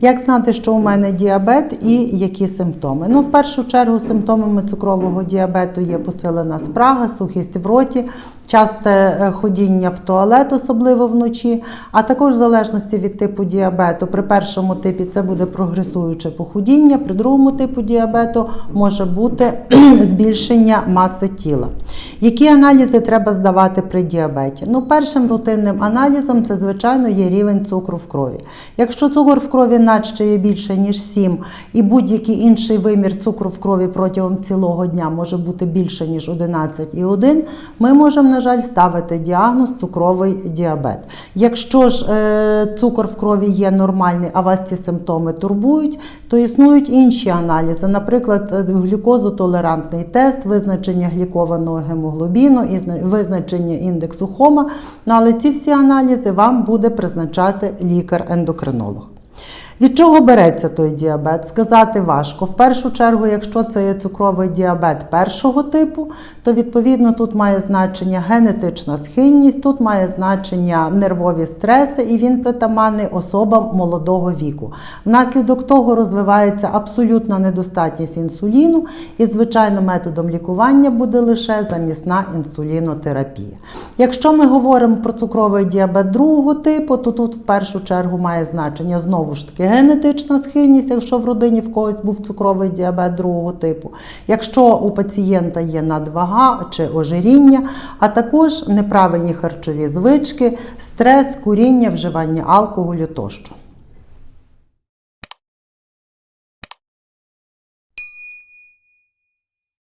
Як знати, що у мене діабет і які симптоми? Ну, в першу чергу, симптомами цукрового діабету є посилена спрага, сухість в роті, часте е, ходіння в туалет, особливо вночі, а також в залежності від типу діабету. При першому типі це буде прогресуюче похудіння, при другому типу діабету може бути збільшення маси тіла. Які аналізи треба здавати при діабеті? Ну, першим рутинним аналізом це, звичайно, є рівень цукру в крові. Якщо цукор в крові наче є більше, ніж 7, і будь-який інший вимір цукру в крові протягом цілого дня може бути більше, ніж 11,1, ми можемо, на жаль, ставити діагноз цукровий діабет. Якщо ж е, цукор в крові є нормальний, а вас ці симптоми турбують, то існують інші аналізи, наприклад, е, глюкозотолерантний тест, визначення глікованого гемоглобіну, і зна- визначення індексу хома. Ну, але ці всі аналізи вам буде призначати лікар-ендокринолог. Від чого береться той діабет? Сказати важко. В першу чергу, якщо це є цукровий діабет першого типу, то відповідно тут має значення генетична схильність, тут має значення нервові стреси, і він притаманний особам молодого віку. Внаслідок того розвивається абсолютна недостатність інсуліну, і, звичайно, методом лікування буде лише замісна інсулінотерапія. Якщо ми говоримо про цукровий діабет другого типу, то тут в першу чергу має значення знову ж таки генетична схильність, якщо в родині в когось був цукровий діабет другого типу, якщо у пацієнта є надвага чи ожиріння, а також неправильні харчові звички, стрес, куріння, вживання алкоголю тощо.